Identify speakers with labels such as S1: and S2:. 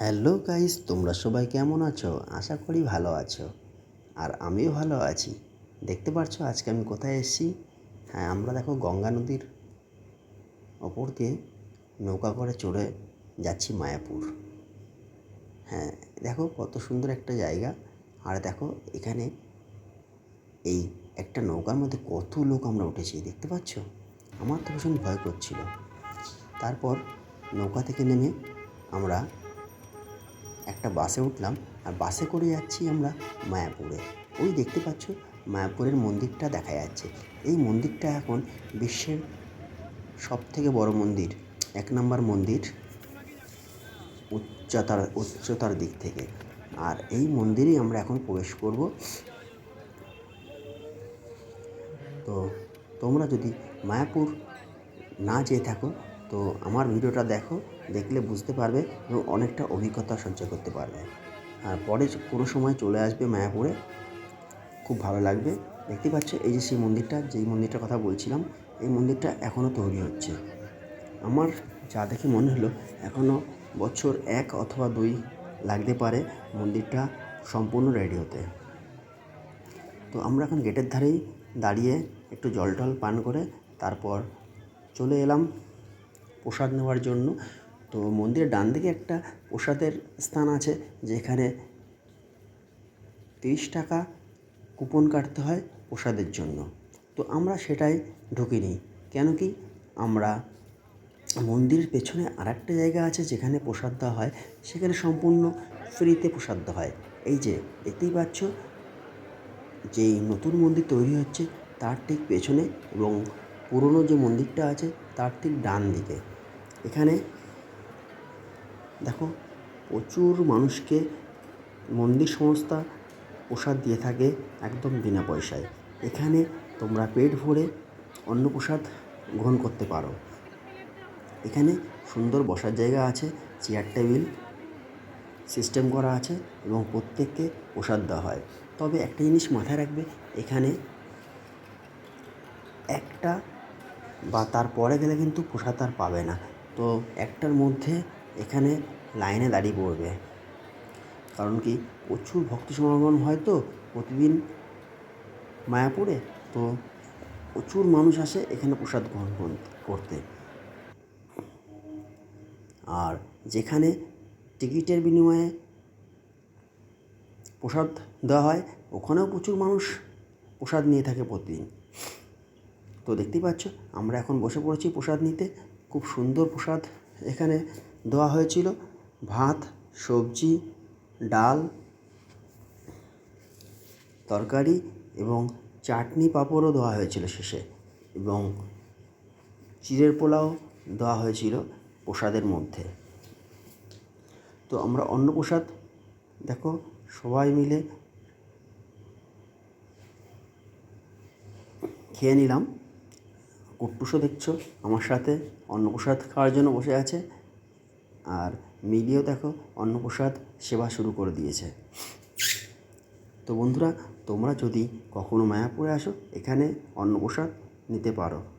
S1: Hello guys, তোমরা সবাই কেমন আছো? আশা করি ভালো আছো। আর আমিও ভালো আছি। দেখতে পারছ, আজকে আমি কোথায় এসেছি? হ্যাঁ আমরা দেখো গঙ্গা নদীর ওপর দিয়ে নৌকা করে চড়ে যাচ্ছি মায়াপুর। হ্যাঁ দেখো কত সুন্দর একটা জায়গা। আর দেখো এখানে এই একটা নৌকার মধ্যে কত লোক আমরা উঠেছি, দেখতে পাচ্ছ? আমার তো ভীষণ ভয় করছিল। তারপর নৌকা থেকে নেমে আমরা একটা বাসে উঠলাম আর বাসে করে যাচ্ছি আমরা মায়াপুরে। ওই দেখতে পাচ্ছ মায়াপুরের মন্দিরটা দেখা যাচ্ছে। এই মন্দিরটা এখন বিশ্বের সব থেকে বড় মন্দির। এক নম্বর মন্দির উচ্চতার উচ্চতার দিক থেকে। আর এই মন্দিরেই আমরা এখন প্রবেশ করব। তো তোমরা যদি মায়াপুর না যেয়ে থাকো, তো আমার ভিডিওটা দেখো। দেখলে বুঝতে পারবে এবং অনেকটা অভিজ্ঞতা সঞ্চয় করতে পারবে। আর পরে কোনো সময় চলে আসবে মায়াপুরে, খুব ভালো লাগবে। দেখতে পাচ্ছ এই যে সেই মন্দিরটা, যেই মন্দিরটার কথা বলছিলাম, এই মন্দিরটা এখনও তৈরি হচ্ছে। আমার যা দেখে মনে হলো, এখনও বছর এক অথবা দুই লাগতে পারে মন্দিরটা সম্পূর্ণ রেডি হতে। তো আমরা এখন গেটের ধারেই দাঁড়িয়ে একটু জল টল পান করে তারপর চলে এলাম প্রসাদ নেওয়ার জন্য। তো মন্দিরের ডান দিকে একটা প্রসাদের স্থান আছে, যেখানে তিরিশ টাকা কুপন কাটতে হয় প্রসাদের জন্য। তো আমরা সেটাই ঢুকিনি। কেন কি? আমরা মন্দিরের পেছনে আর একটা জায়গা আছে, যেখানে প্রসাদ দেওয়া হয়। সেখানে সম্পূর্ণ ফ্রিতে প্রসাদ দেওয়া হয়। এই যে দেখতেই পাচ্ছ, যেই নতুন মন্দির তৈরি হচ্ছে, তার ঠিক পেছনে এবং পুরনো যে মন্দিরটা আছে, তার ঠিক ডান দিকে এখানে দেখো, প্রচুর মানুষকে মন্দির সংস্থা প্রসাদ দিয়ে থাকে একদম বিনা পয়সায়। এখানে তোমরা পেট ভরে অন্ন প্রসাদ গ্রহণ করতে পারো। এখানে সুন্দর বসার জায়গা আছে চেয়ার টেবিল সিস্টেম করা আছে এবং প্রত্যেককে প্রসাদ দেওয়া হয়। তবে একটা জিনিস মাথায় রাখবে, এখানে একটা বা তারপরে গেলে কিন্তু প্রসাদ আর পাবে না। তো একটার মধ্যে এখানে লাইনে দাঁড়িয়ে পড়বে। কারণ কি? প্রচুর ভক্ত সমাগম হয় তো প্রতিদিন মায়াপুরে। তো প্রচুর মানুষ আসে এখানে প্রসাদ গ্রহণ করতে। আর যেখানে টিকিটের বিনিময়ে প্রসাদ দেওয়া হয়, ওখানেও প্রচুর মানুষ প্রসাদ নিয়ে থাকে প্রতিদিন। তো দেখতেই পাচ্ছ, আমরা এখন বসে পড়েছি প্রসাদ নিতে। খুব সুন্দর প্রসাদ এখানে দেওয়া হয়েছিল। ভাত, সবজি, ডাল, তরকারি এবং চাটনি পাঁপড়ও দেওয়া হয়েছিল শেষে এবং চিড়ের পোলাও দেওয়া হয়েছিল প্রসাদের মধ্যে। তো আমরা অন্ন প্রসাদ, দেখো, সবাই মিলে খেয়ে নিলাম। কুট্টুসও দেখছ আমার সাথে অন্নপ্রসাদ খাওয়ার জন্য বসে আছে। আর মিলিও দেখো অন্নপ্রসাদ সেবা শুরু করে দিয়েছে। তো বন্ধুরা, তোমরা যদি কখনো মায়াপুরে আসো, এখানে অন্নপ্রসাদ নিতে পারো।